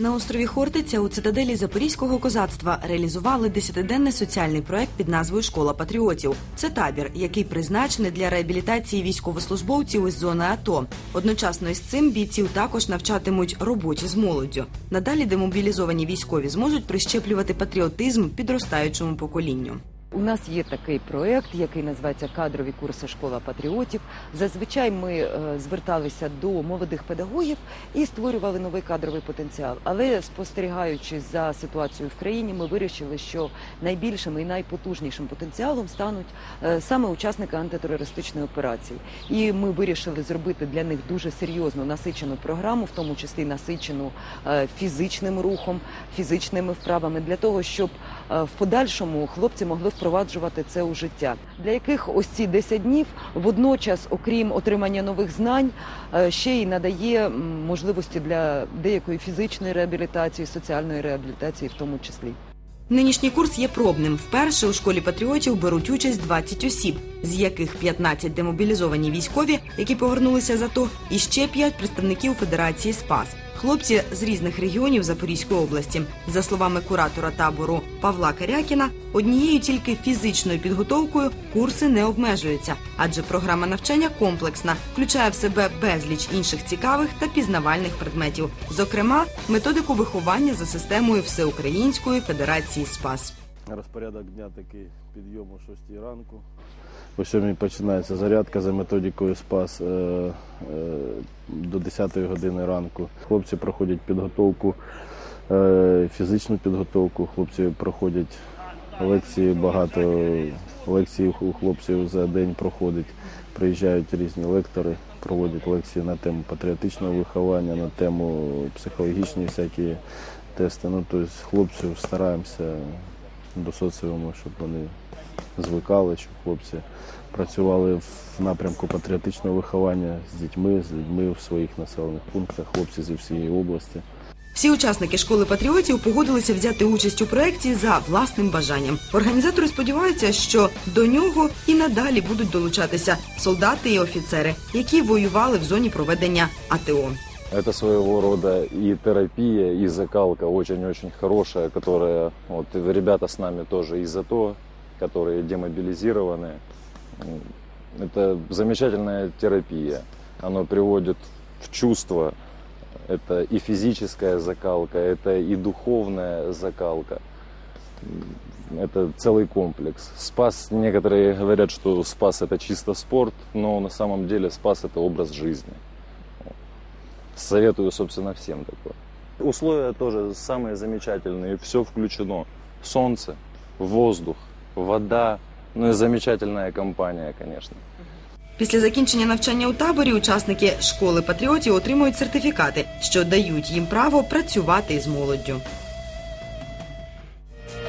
На острові Хортиця у цитаделі Запорізького козацтва реалізували десятиденний соціальний проект під назвою Школа патріотів. Це табір, який призначений для реабілітації військовослужбовців із зони АТО. Одночасно із цим бійців також навчатимуть роботі з молоддю. Надалі демобілізовані військові зможуть прищеплювати патріотизм підростаючому поколінню. У нас є такий проект, який називається Кадрові курси Школа патріотів. Зазвичай ми е, зверталися до молодих педагогів і створювали новий кадровий потенціал. Але спостерігаючи за ситуацією в країні, ми вирішили, що найбільшим і найпотужнішим потенціалом стануть е, саме учасники антитерористичної операції. І ми вирішили зробити для них дуже серйозну насичену програму, в тому числі насичену е, фізичним рухом, фізичними вправами, для того, щоб в подальшому хлопці могли впроваджувати це у життя, для яких ось ці 10 днів водночас, окрім отримання нових знань, е, ще й надає можливості для деякої фізичної реабілітації, соціальної реабілітації, в тому числі. Нинішній курс є пробним. Вперше у школі патріотів беруть участь 20 осіб, з яких 15 демобілізовані військові, які повернулися з АТО, і ще 5 представників Федерації Спас. Хлопці з різних регіонів Запорізької області. За словами куратора табору Павла Карякіна, однією тільки фізичною підготовкою курси не обмежуються, адже програма навчання комплексна, включає в себе безліч інших цікавих та пізнавальних предметів, зокрема методику виховання за системою Всеукраїнської Федерації Спас. Розпорядок дня такий підйом о 6 ранку. О 7 починається зарядка за методикою СПАС е, е, до 10 години ранку. Хлопці проходять підготовку, е, фізичну підготовку. Хлопці проходять лекції, багато лекцій у хлопців за день проходить. Приїжджають різні лектори, проводять лекції на тему патріотичного виховання, на тему психологічні всякі тести. Ну, тобто хлопців стараємося до соціуму, щоб вони звикали, щоб хлопці працювали в напрямку патріотичного виховання з дітьми, з людьми в своїх населених пунктах, хлопці зі всієї області. Всі учасники школи патріотів погодилися взяти участь у проєкті за власним бажанням. Організатори сподіваються, що до нього і надалі будуть долучатися солдати і офіцери, які воювали в зоні проведення АТО. Это своего рода и терапия, и закалка очень-очень хорошая, которая, вот ребята с нами тоже из АТО, которые демобилизированы. Это замечательная терапия. Оно приводит в чувство. Это и физическая закалка, это и духовная закалка. Это целый комплекс. Спас, некоторые говорят, что спас это чисто спорт, но на самом деле спас это образ жизни. Советую, собственно, всем такое. Условия тоже самые замечательные, все включено. Солнце, воздух, вода, ну и замечательная компания, конечно. Після закінчення навчання у таборі учасники школи патріотів отримують сертифікати, що дають їм право працювати із молоддю.